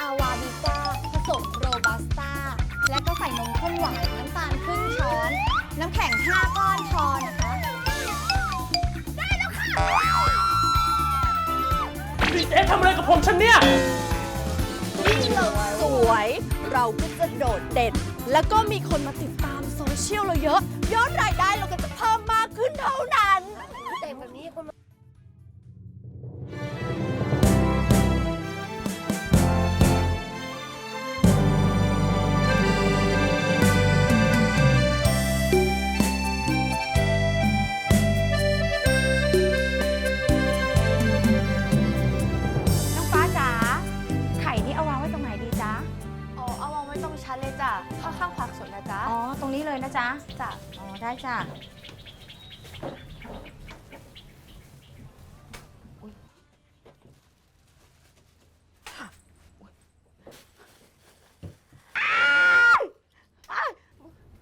อาวาบิก้า ผสมโรบัสต้า และก็ใส่นมข้นหวานน้ำตาลครึ่งช้อน น้ำแข็ง 5 ก้อนพอนะคะนี่เจ๊ทำอะไรกับผมฉันเนี่ยยิ่งเราสวย เราก็จะโดดเด่น แล้วก็มีคนมาติดตามโซเชียลเราเยอะ ยอดรายได้เราก็จะเพิ่มมากขึ้นเท่านั้น ได้จ้ะ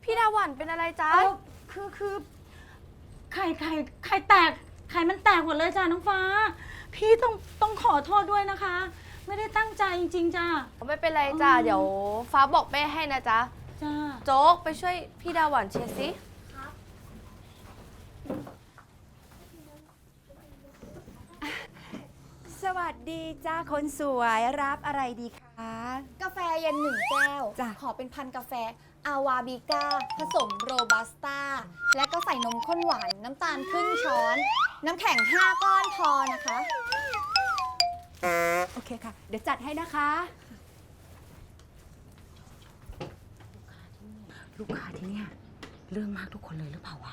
พี่ดาหวันเป็นอะไรจ๊ะ เออคือคือไข่ไข่ไข่แตกไข่มันแตกหมดเลยจ้ะน้องฟ้า พี่ต้องต้องขอโทษด้วยนะคะ ไม่ได้ตั้งใจจริง ๆจ้ะ ไม่เป็นไรจ้ะ อืม เดี๋ยวฟ้าบอกแม่ให้นะจ๊ะ จ้า โจ๊กไปช่วยพี่ดาหวันเช็ดสิ สวัสดีจ้าคนสวยรับอะไรดีคะ กาแฟเย็นหนึ่งแก้ว จ้ะ ขอเป็นพันกาแฟ อาวาบิก้า ผสมโรบัสต้า และก็ใส่นมข้นหวาน น้ำตาลครึ่งช้อน น้ำแข็ง 5 ก้อนพอนะคะ โอเคค่ะ เดี๋ยวจัดให้นะคะ ลูกค้าที่เนี่ยเรื่องมากทุกคนเลยหรือเปล่าวะ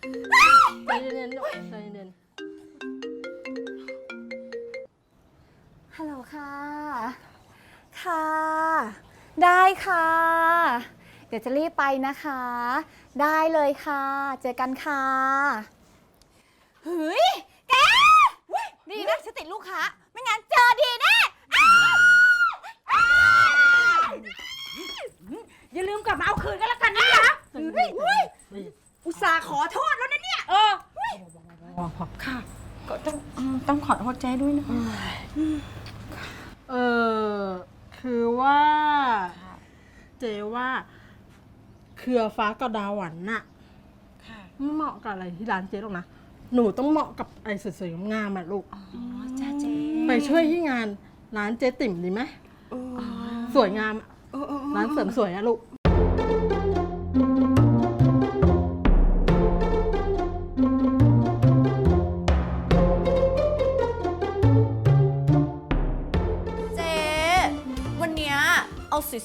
ใจเย็นๆลูกใจเย็นฮัลโหลค่ะ ค่ะ ได้ค่ะ เดี๋ยวจะรีบไปนะคะ ได้เลยค่ะ เจอกันค่ะ เฮ้ย แก ดีนะฉันติดลูกค้า ไม่งั้นเจอดีแน่อ้าวอ้าวอย่าลืมกลับมาเอาคืนกันแล้วกันนะ ๆใจเย็นๆ อุตส่าห์ขอโทษแล้วนะเนี่ย เออค่ะ ก็ต้องอืมต้องขอโทษเจ๊ด้วยนะคะเออคือว่าเจว่า เครือฟ้ากับดาวหวันน่ะค่ะไม่เหมาะกับอะไรที่ร้านเจ๊หรอกนะ หนูต้องเหมาะกับไอ้สวยๆงามๆอะลูก อ๋อจ้าเจ๊ไปช่วยที่งานร้านเจ๊ติ่มดีไหมสวยงามอะร้านเสริมสวยอะลูกเ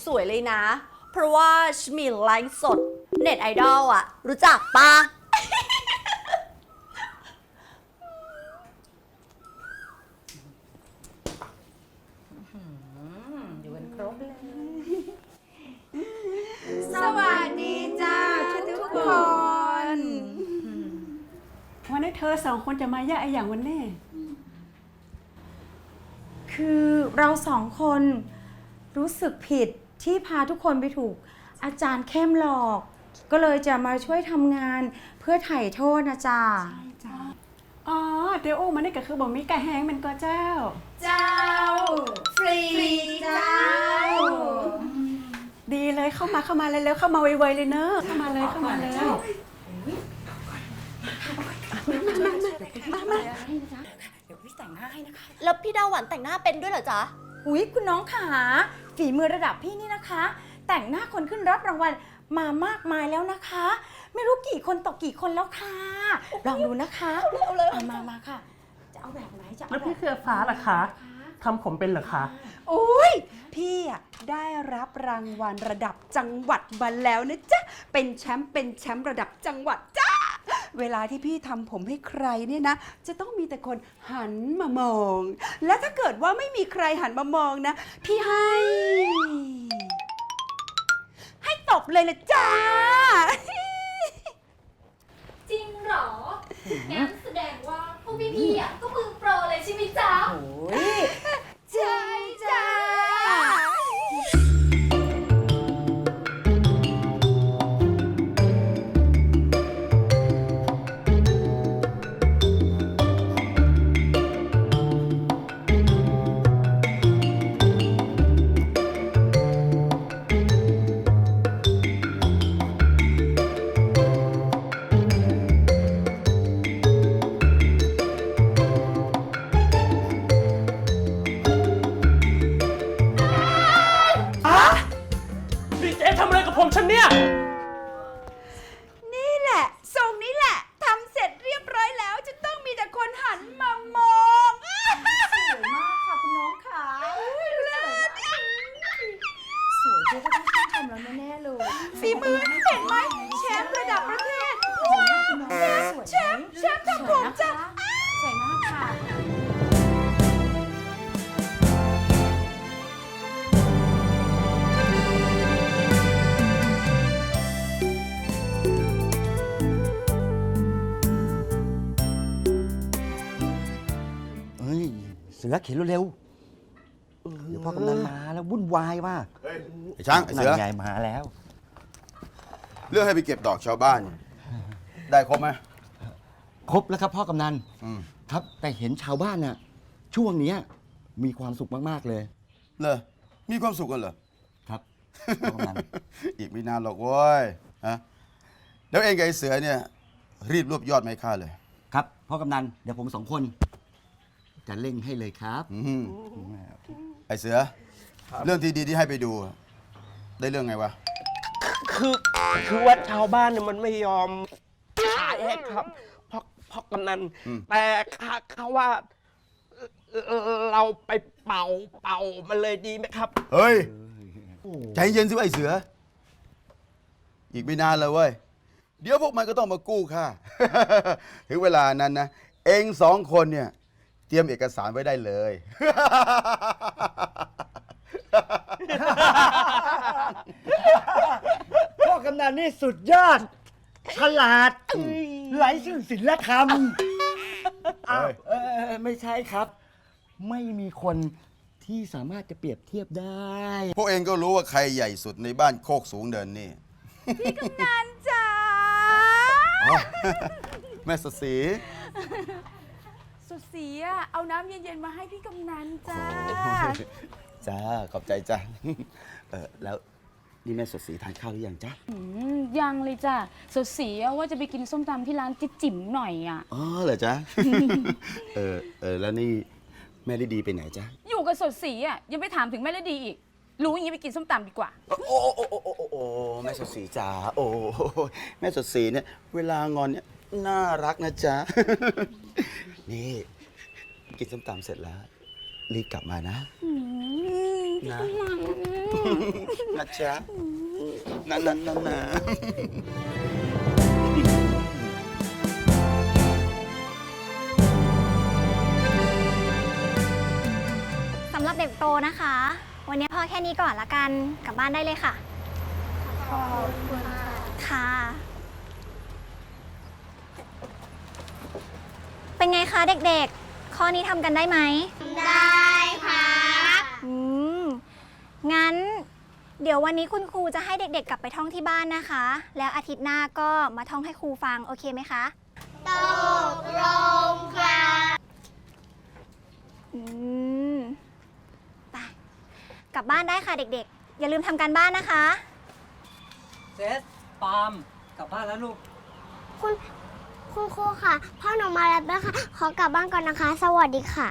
สวยๆเลยนะ เพราะว่าฉันมีไลฟ์สด เน็ตไอดอลอะรู้จักปะอยู่กันครบเลย สวัสดีจ้าทุกคน วันนี้เธอสองคนจะมาแยกไออย่างวันแน่คือเราสองคน รู้สึกผิดที่พาทุกคนไปถูก อาจารย์เข้มหลอก ก็เลยจะมาช่วยทำงานเพื่อไถ่โทษนะจ๊ะอ๋อเดี๋ยวโอ้มันนี่ก็คือบอกมีไก่แห้งมันก็เจ้า เจ้า ฟรีเจ้า ดีเลยเข้ามาเข้ามาเลยแล้วเข้ามาไวๆเลยเนอะเข้ามาเลยเข้ามาเลยแล้วพี่ดาวหวันแต่งหน้าเป็นด้วยเหรอจ๊ะ อุ๊ยคุณน้องขา ฝีมือระดับพี่นี่นะคะ แต่งหน้าคนขึ้นรับรางวัลมามากมายแล้วนะคะ ไม่รู้กี่คนต่อกี่คนแล้วค่ะ ลองดูนะคะเอาเลยมามาค่ะ จะเอาแบบไหนแล้วพี่เครือฟ้าล่ะคะทำผมเป็นเหรอคะโอ้ยพี่อะได้รับรางวัลระดับจังหวัดมาแล้วนะจ๊ะ เป็นแชมป์เป็นแชมป์ระดับจังหวัดจ้า เวลาที่พี่ทำผมให้ใครเนี่ยนะ จะต้องมีแต่คนหันมามอง และถ้าเกิดว่าไม่มีใครหันมามองนะ พี่ให้ ให้ตบเลยนะจ้า จริงเหรองั้นแสดงว่าพวกพี่ๆอะก็มือโปรเลยใช่ไหมจ๊ะใสือเข็นเร็วๆเดี๋ยวพ่อกำนันมาแล้ววุ่นวายมากไอ้ช้างไอ้เสือ นั่นไงมาแล้ว เรื่องให้ไปเก็บดอกชาวบ้านได้ครบไหมครบแล้วครับพ่อกำนัน อืมครับแต่เห็นชาวบ้านน่ะช่วงเนี้ยมีความสุขมากๆเลยเลยมีความสุขกันเหรอ ครับพ่อกำนัน อีกไม่นานหรอกเว้ยฮะแล้วเองกับไอ้เสือเนี่ย รีบรวบยอดไม้ค่าเลย ครับพ่อกำนันเดี๋ยวผมสองคน จะเร่งให้เลยครับอืมไอ้เสือ เรื่องที่ดีที่ให้ไปดู ได้เรื่องไงวะ คือคือว่าชาวบ้านเนี่ยมันไม่ยอมขายให้ครับเพราะเพราะกำนันอืม แต่ข้าเขาว่าเอ่อเราไปเป่าเป่ามันเลยดีไหมครับ เฮ้ย ใจเย็นสิวะไอ้เสือ อีกไม่นานเลยเว้ย เดี๋ยวพวกมันก็ต้องมากู้ค่า ถึงเวลานั้นนะ เองสองคนเนี่ย เตรียมเอกสารไว้ได้เลย พ่อกำนันนี่สุดยอด ฉลาดไร้ซึ่งศิลธรรมอ้าวเออไม่ใช่ครับ ไม่มีคนที่สามารถจะเปรียบเทียบได้ พวกเองก็รู้ว่าใครใหญ่สุดในบ้านโคกสูงเดินนี่นันจ้าอ๋อแม่สสี สุดสีอะเอาน้ำเย็น ๆ มาให้พี่กำนันจ้า จ้า ขอบใจจ้าเออแล้วนี่แม่สดสีทานข้าวหรือยังจ้าอืมยังเลยจ้ะสดสีอะว่าจะไปกินส้มตำที่ร้านจิ๊บจิ๋มหน่อยอะ อ๋อเหรอจ๊ะเออเออแล้วนี่แม่ได้ดีไปไหนจ๊ะอยู่กับสดสีอะยังไปถามถึงแม่ละดีอีก รู้อย่างนี้ไปกินส้มตำดีกว่า โอ้โอ้โอ้โอ้โอ้โอ้แม่สดสีจ้าโอ้แม่สดสีเนี่ย เวลางอนเนี่ยน่ารักนะจ๊ะ นี่กินส้มตำเสร็จแล้ว รีบกลับมานะ นะ นะจ๊ะนะนะนะนะสำหรับเด็กโตนะคะ วันนี้พอแค่นี้ก่อนละกัน กลับบ้านได้เลยค่ะ ขอบคุณค่ะ เป็นไงคะเด็กๆ ข้อนี้ทำกันได้ไหม ได้ค่ะอืม งั้น เดี๋ยววันนี้คุณครูจะให้เด็กๆ กลับไปท่องที่บ้านนะคะ แล้วอาทิตย์หน้าก็มาท่องให้ครูฟัง โอเคไหมคะ ตกลงค่ะอืม ไป กลับบ้านได้ค่ะเด็กๆ อย่าลืมทำการบ้านนะคะ เซสปาล์มกลับบ้านแล้วลูก คุณ คุณครูค่ะ พ่อหนูมาแล้วนะคะขอกลับบ้านก่อนนะคะ สวัสดีค่ะ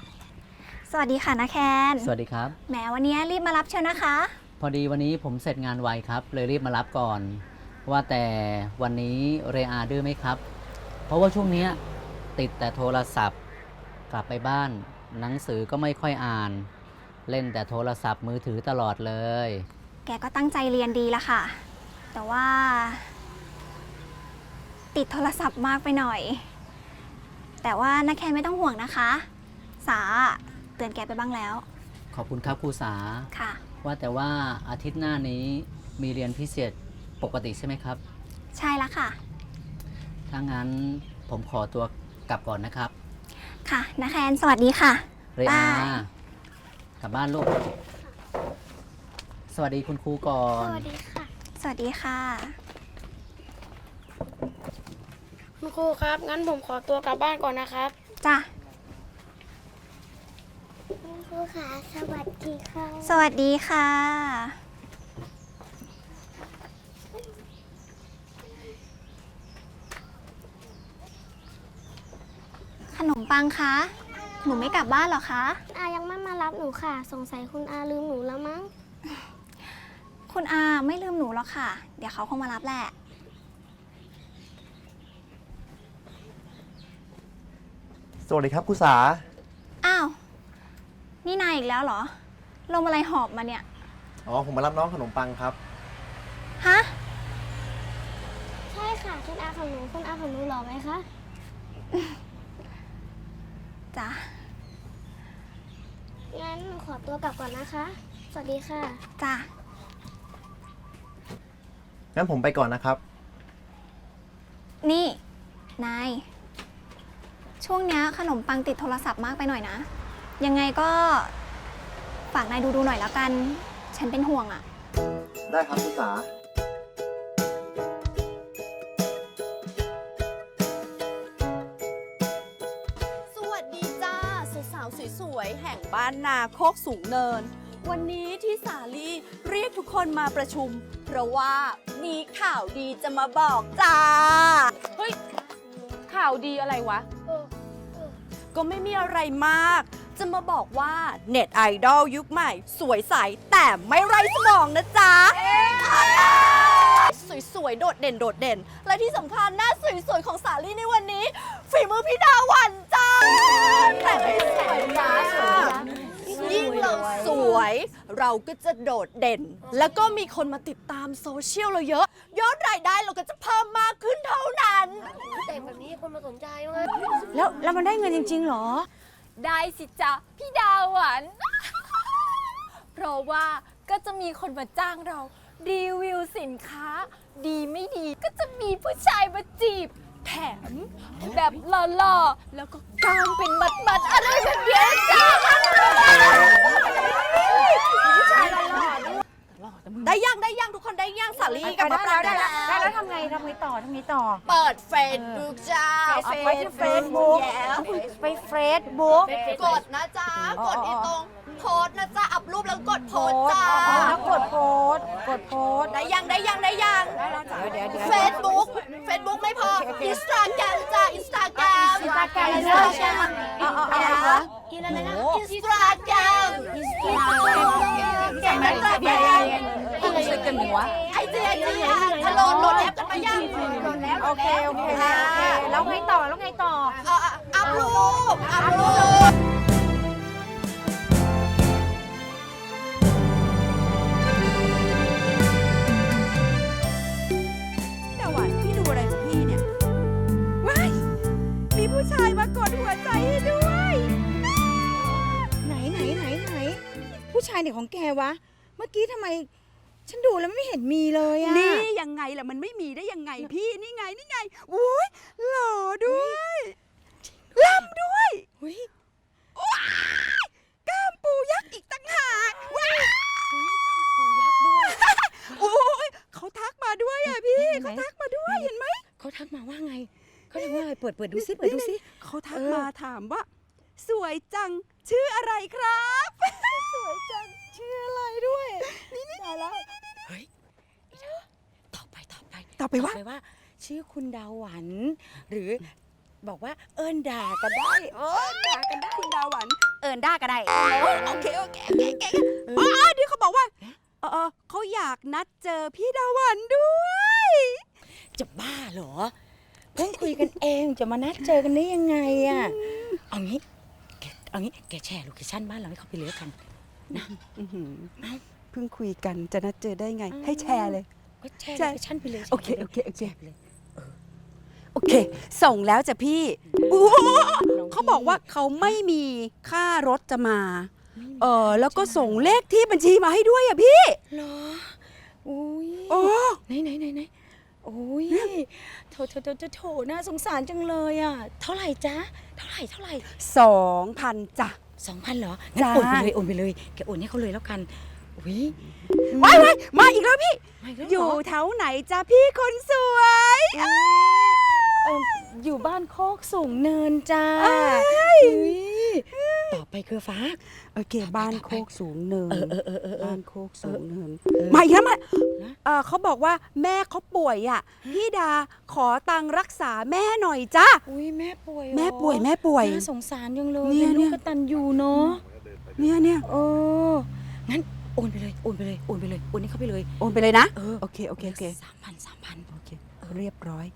สวัสดีค่ะนะแคนสวัสดีครับ แหมวันนี้รีบมารับเชิญนะคะ พอดีวันนี้ผมเสร็จงานไวครับ เลยรีบมารับก่อน ว่าแต่วันนี้เรอาดื้อไหมครับ เพราะว่าช่วงเนี้ยติดแต่โทรศัพท์ กลับไปบ้านหนังสือก็ไม่ค่อยอ่าน เล่นแต่โทรศัพท์มือถือตลอดเลย แกก็ตั้งใจเรียนดีละค่ะ แต่ว่า ติดโทรศัพท์มากไปหน่อย แต่ว่านักแคนไม่ต้องห่วงนะคะ สาเตือนแกไปบ้างแล้ว ขอบคุณครับครูสา ค่ะ ว่าแต่ว่าอาทิตย์หน้านี้มีเรียนพิเศษปกติใช่ไหมครับ ใช่แล้วค่ะ ถ้างั้นผมขอตัวกลับก่อนนะครับ ค่ะนักแคนสวัสดีค่ะ เรอา บ๊าย กลับบ้านลูก สวัสดีคุณครูก่อน สวัสดีค่ะ สวัสดีค่ะ คุณครูครับ งั้นผมขอตัวกลับบ้านก่อนนะครับ จ้ะ คุณครูค่ะสวัสดีค่ะสวัสดีค่ะ ขนมปังคะ หนูไม่กลับบ้านเหรอคะ อายังไม่มารับหนูค่ะ สงสัยคุณอาลืมหนูแล้วมั้ง คุณอาไม่ลืมหนูหรอกค่ะ เดี๋ยวเขาคงมารับแหละ วัสดีครับครูสา อ้าว นี่นายอีกแล้วเหรอลมอะไรหอบมาเนี่ย อ๋อ ผมมารับน้องขนมปังครับ ฮะ ใช่ค่ะคุณอาของหนูคุณอาของหนูหล่อไหมคะ จ้ะ งั้นหนูขอตัวกลับก่อนนะคะ สวัสดีค่ะ จ้ะ งั้นผมไปก่อนนะครับ นี่ นาย ช่วงเนี้ยขนมปังติดโทรศัพท์มากไปหน่อยนะ ยังไงก็ฝากนายดูดูหน่อยแล้วกัน ฉันเป็นห่วงอะได้ครับครูสาสวัสดีจ้าสาวๆสวยๆ แห่งบ้านนาโคกสูงเนิน วันนี้ที่สาลีเรียกทุกคนมาประชุม เพราะว่ามีข่าวดีจะมาบอกจ้า เฮ้ย ข่าวดีอะไรวะ ก็ไม่มีอะไรมาก จะมาบอกว่าเน็ตไอดอลยุคใหม่ สวยใสแต่ไม่ไร้สมองนะจ๊ะ สวยๆ โดดเด่นโดดเด่น และที่สำคัญหน้าสวยๆ ของสาลี่ในวันนี้ ฝีมือพี่ดาวันจ้าแต่งให้สวยจ้ายิ่ งเราสวย เราก็จะโดดเด่น แล้วก็มีคนมาติดตามโซเชียลเราเยอะ ยอดรายได้เราก็จะเพิ่มมากขึ้นเท่านั้น แต่งแบบนี้คนมาสนใจมั้ยแล้วแล้วมันได้เงินจริงๆเหรอ ได้สิจ๊ะพี่ดาวหวันเพราะว่าก็จะมีคนมาจ้างเรา รีวิวสินค้า ดีไม่ดีก็จะมีผู้ชายมาจีบ แถมแบบหล่อๆแล้วก็ กล้ามเป็นมัดๆอะไรแบบเนี้ยจ้าได้ยังได้ยังทุกคนได้ยังสาลีกับมะปรางได้แล้วได้แล้ววทำไงทำไงต่อทำไงต่อ เปิดเฟซบุ๊กจ้าเอาไปที่ Facebook ไปเฟซบุ๊กกดนะจ๊ะกดอีตรงโพสต์นะจ๊ะอัพรูปแล้วกดโพโพสต์สต์จ้าอ๋อแล้วกดโพสต์กดโพสต์ได้ยังได้ยังได้ยัง เดี๋ยวเดี๋ยวเฟซบุ๊กเฟซบุ๊กไม่พออินสตาแกรมจ้าอินสตาแกรมอินสตาแกรมด้วยใช่ไอ๋ออ๋ออะไรคะกินอะไรนะอินสตาแกรมอินสตาแกรมอินสตาแกรมอะไรกันวะไอจีไอจีจะโหลดโหลดแอปกันไปยังโหลดแอเคโอเคโอเคแล้วไงต่อแล้วไงต่อเอาอะอัพรูปอัพรูปายมากดหัวใจให้ด้วย ไหนไหนไหนไหนผู้ชายเนี่ยของแกวะ เมื่อกี้ทำไม ฉันดูแล้วไม่เห็นมีเลยอะนี่ยังไงล่ะมันไม่มีได้ยังไงพี่นี่ไงนี่ไงอุ้ยหล่อด้วยล่ำด้วยเฮ้ยว้ายกล้ามปูยักษ์อีกตั้งหากว้ายโอ้ยเขาทักมาด้วยอะพี่เขาทักมาด้วยเห็นไหมเขาทักมาว่าไง เขาทักว่าไงเปิดเปิดดูซิเปิดดูซิ เขาทักเออ มาถามว่า สวยจังชื่ออะไรครับ สวยจังชื่ออะไรด้วยนี่นี่แล้ว เฮ้ยอีเธอต่อไปต่อไปต่อไปว่าต่อไปว่า ชื่อคุณดาวหวัน หรือบอกว่าเอิญด่าก็ได้เออด่ากันได้คุณดาวหวันเอิญด่าก็ได้โอเคโอเคโอเคโอเคอ๋อเดี๋ยวเขาบอกว่าเออเออเขาอยากนัดเจอพี่ดาวหวันด้วย จะบ้าเหรอ เพิ่งคุยกันเองจะมานัดเจอกันได้ยังไงอะเอางี้แกเอางี้แกแชร์โลเคชั่นบ้านเราให้เขาไปเลยแล้วกัน อื้อหือเพิ่งคุยกันจะนัดเจอได้ไง ให้แชร์เลย ก็แชร์ใช่โลเคชั่นไปเลยโอเคโอเคโอเค แชร์ไปเลยโอเค ส่งแล้วจ้ะพี่อู้เขาบอกว่าเขาไม่มีค่ารถจะมาเออแล้วก็ส่งเลขที่บัญชีมาให้ด้วยอะพี่ เหรออุ้ยโอ้ ไหนไหนไหนไหน โอ้ยโถโถโถโถโถน่าสงสารจังเลยอะ เท่าไหร่จ๊ะ เท่าไหร่เท่าไหร่สองพันจ้ะ สองพันเหรองั้นจ้า โอนไปเลยโอนไปเลยแกโอนให้เขาเลยแล้วกันอุ้ยว้ายว้ายมาอีกแล้วพี่มาอีกแล้วอเหรยู่แถวไหนจ้ะพี่คนสวยเอออยู่บ้านโคกสูงเนินจ้าเอ้ยอุ๊ย ต่อไปคือฟ้า โอเค บ้านโคกสูงเนินเออเออเออเออเออ บ้านโคกสูงเนินเออ มาอีกแล้วมานะเออเขาบอกว่าแม่เขาป่วยอะพี่ดาขอตังค์รักษาแม่หน่อยจ้ะอุ้ยแม่ป่วยเหรอแม่ป่วยแม่ป่วย น่าสงสารจังเลยเนี่ย เป็นลูเนี่กยกตันยูเนาะเนี่ยเนี่ยเอองั้นโอนไปเลยโอนไปเลยโอนไปเลยโอนให้เขาไปเลย โอนไปเลยนะ เออโอเคโอเคโอเคสามพันสามพันโอเคเรียบร้อย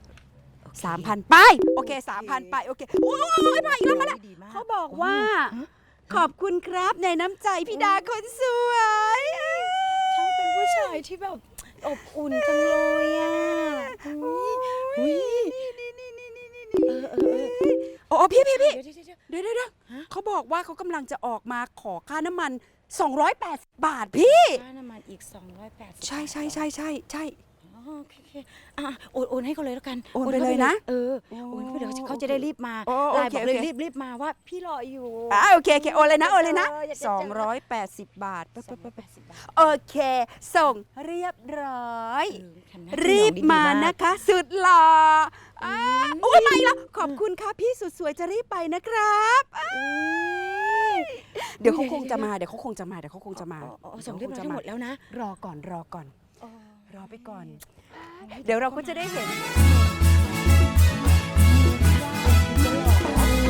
สามพันไป โอเคสามพันไป โอเค โอ้ยมาอีกแล้วมาแล้วดีมากเขาบอกว่าฮะขอบคุณครับในน้ำใจพี่ดาคนสวยช่างเป็นผู้ชายที่แบบอบอุ่นจังเลยอะอุ้ยอุ้ยเออเออเออโอ้พี่พี่พี่เดี๋ยวเดี๋ยวเดี๋ยว เดี๋ยวเดี๋ยวเดี๋ยวฮะ เขาบอกว่าเขากำลังจะออกมาขอค่าน้ำมัน 280 บาทพี่ ค่าน้ำมันอีก 280 ใช่ใช่ใช่ใช่ใช่อ๋อ โอเคโอเคอะโอนโอนให้เขาเลยแล้วกันโอนไปเลยนะเออโอนไปเลยเขาจะได้รีบมาโอ้โอไลน์เคบอกเลยโอเค รีบรีบมาว่าพี่รออยู่อ่าโอเคโอเคโอนเลยนะโอนเลยนะเอออยากจะเจอ280 บาทปั๊บปั๊บปั๊บปั๊บ280บาทโอเค ส่งเรียบร้อย เออทำหน้ที่รีบน้องดีๆมากนะคะ สุดหล่ออ่าอุ้ยมาอีกแล้วขอบคุณค่ะพี่สุดสวยจะรีบไปนะครับอ้ายเดี๋ยวเขาคงจะมาเดี๋ยวเขาคงจะมาเดี๋ยวเขาคงจะมาอ๋ออ๋อส่งเรียบร้อยทั้งหมดแล้วนะ รอก่อนรอก่อน อ๋อรอไปก่อน เดี๋ยวเราก็จะได้เห็น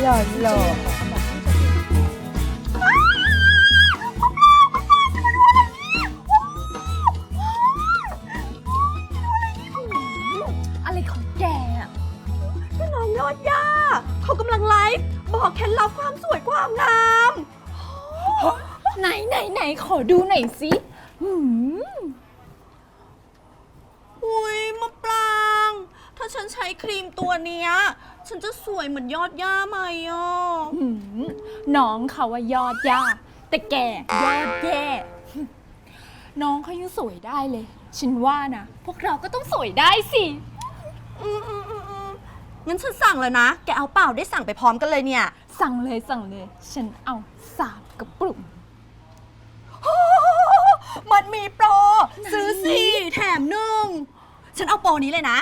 หล่อหล่ออะไรของแกอะน้องยอดย่าเขากำลังไลฟ์บอกเคล็ดลับความสวยความงาม ไหนไหนไหนขอดูหน่อยสิหืม อุ้ยมะปราง ถ้า ฉันใช้ครีมตัวเนี้ย ฉันจะสวยเหมือนยอดย่าไหมอะหืมน้องเขาว่ายอดย่าแต่แกยอดแย่ น้องเขายังสวยได้เลย ฉันว่านะ พวกเราก็ต้องสวยได้สิ อืมอืมอืมอืมงั้นฉันสั่งเลยนะ แกเอาเปล่าได้สั่งไปพร้อมกันเลยเนี่ย สั่งเลยสั่งเลย ฉันเอาสามกระปุก มันมีโปร ซื้อสี่แถมหนึ่ง ฉันเอาโปรนี้เลยนะ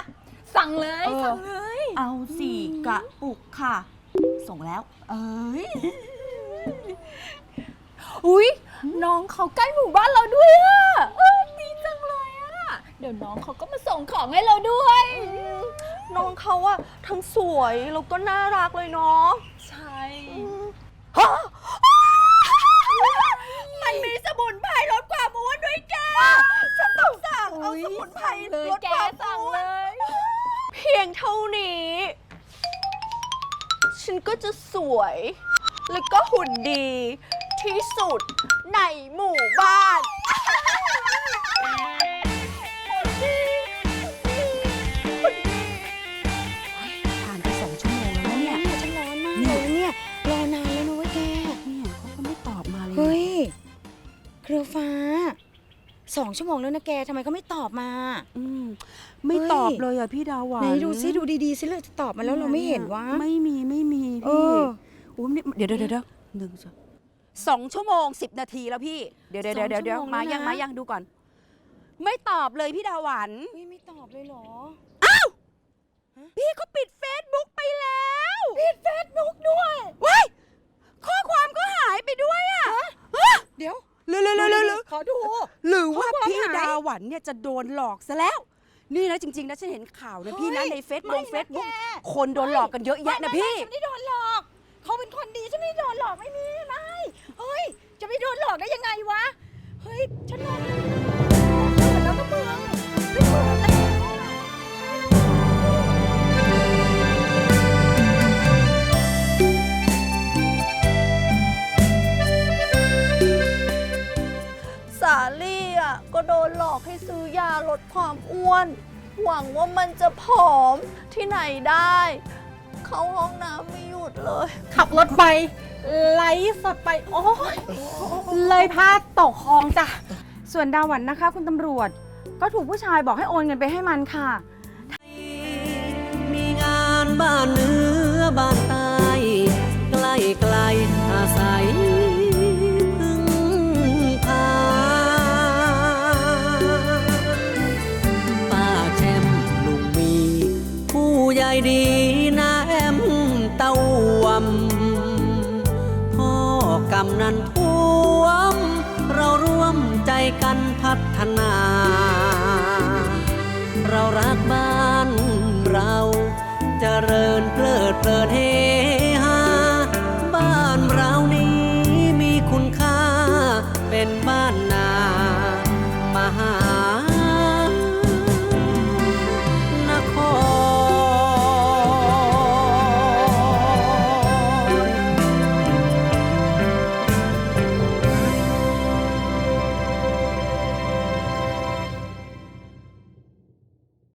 สั่งเลยเออ สั่งเลย เอาสี่กระปุกค่ะ ส่งแล้ว เอ้ย อุ๊ย น้องเขาใกล้หมู่บ้านเราด้วยอะเออดีจังเลยอะเดี๋ยวน้องเขาก็มาส่งของให้เราด้วย น้องเขาอะทั้งสวยแล้วก็น่ารักเลยเนาะใช่ ฮะมันมีสมุนไพรลดความอ้วนด้วยแก ฉันต้องสั่งเอาสมุนไพรเลยลดแกความสั่งอ้วเลนยเพียงเท่านี้ ฉันก็จะสวย แล้วก็หุ่นดีที่สุดในหมู่บ้าน ผ่านไปสองชั่วโมงแล้วเนี่ย ฉันร้อนมากเลยเนี่ย รอนานแล้วนะเว้ยแก เนี่ยเขาก็ไม่ตอบมาเลยเฮ้ย เครือฟ้า สองชั่วโมงแล้วนะแก ทำไมเขาไม่ตอบมา อืม ไม่เฮ้ยตอบเลยอะพี่ดาหวานไหนดูซิดูดีๆซิเลยจะตอบมาแล้วเราไม่เห็นวะไม่มีไม่มีเอพี่อโอ้ยนี่เดี๋ยวเดี๋ยวเดี๋ยวหนึ่งสองสองชั่วโมงสิบนาทีแล้วพี่ เดี๋ยวเดี๋ยวเดี๋ยวเดี๋ยวเดี๋ยวสองชั่วโมงมาแล้วนะยังมายังดูก่อน ไม่ตอบเลยพี่ดาหวานเฮ้ยไม่ตอบเลยเหรอพี่เขาปิดเฟซบุ๊กไปแล้วปิดเฟซบุ๊กด้วยว้ายข้อความก็หายไปด้วยอะฮะเดี๋ยวเร็วเร็วเร็วเร็วเร็วขอดู หรือว่าข้อความพี่หายดาหวันเนี่ยจะโดนหลอกซะแล้ว นี่นะจริงๆนะฉันเห็นข่าวนะพี่นะเฮ้ยในเฟซไม่บุ๊กนะเฟซบุ๊กแกคนโดนหลอกกันเยอะแยะนะพี่ฉันไม่ได้โดนหลอก เขาเป็นคนดีฉันไม่ได้โดนหลอกไม่มีไม่เฮ้ย จะไม่โดนหลอกได้ยังไงวะ เฮ้ย ฉันโดน นหลอกให้ซื้อยาลดความอ้วน หวังว่ามันจะผอมที่ไหนได้ เข้าห้องน้ำไม่หยุดเลย ขับรถไป ไลฟ์สดไป โอ้ยเลยพลาดตกคลองจ้ะ ส่วนดาหวันนะคะ คุณตำรวจ ก็ถูกผู้ชายบอกให้โอนเงินไปให้มันค่ะ มีงานบ้านเหนือบ้านใต้ใกล้ไกลอาศัย ใจดีนะแอมเต้าวำพ่อกำนันท่วม เราร่วมใจกันพัฒนา เรารักบ้านเราจเจริญเพลิดเพลินเฮ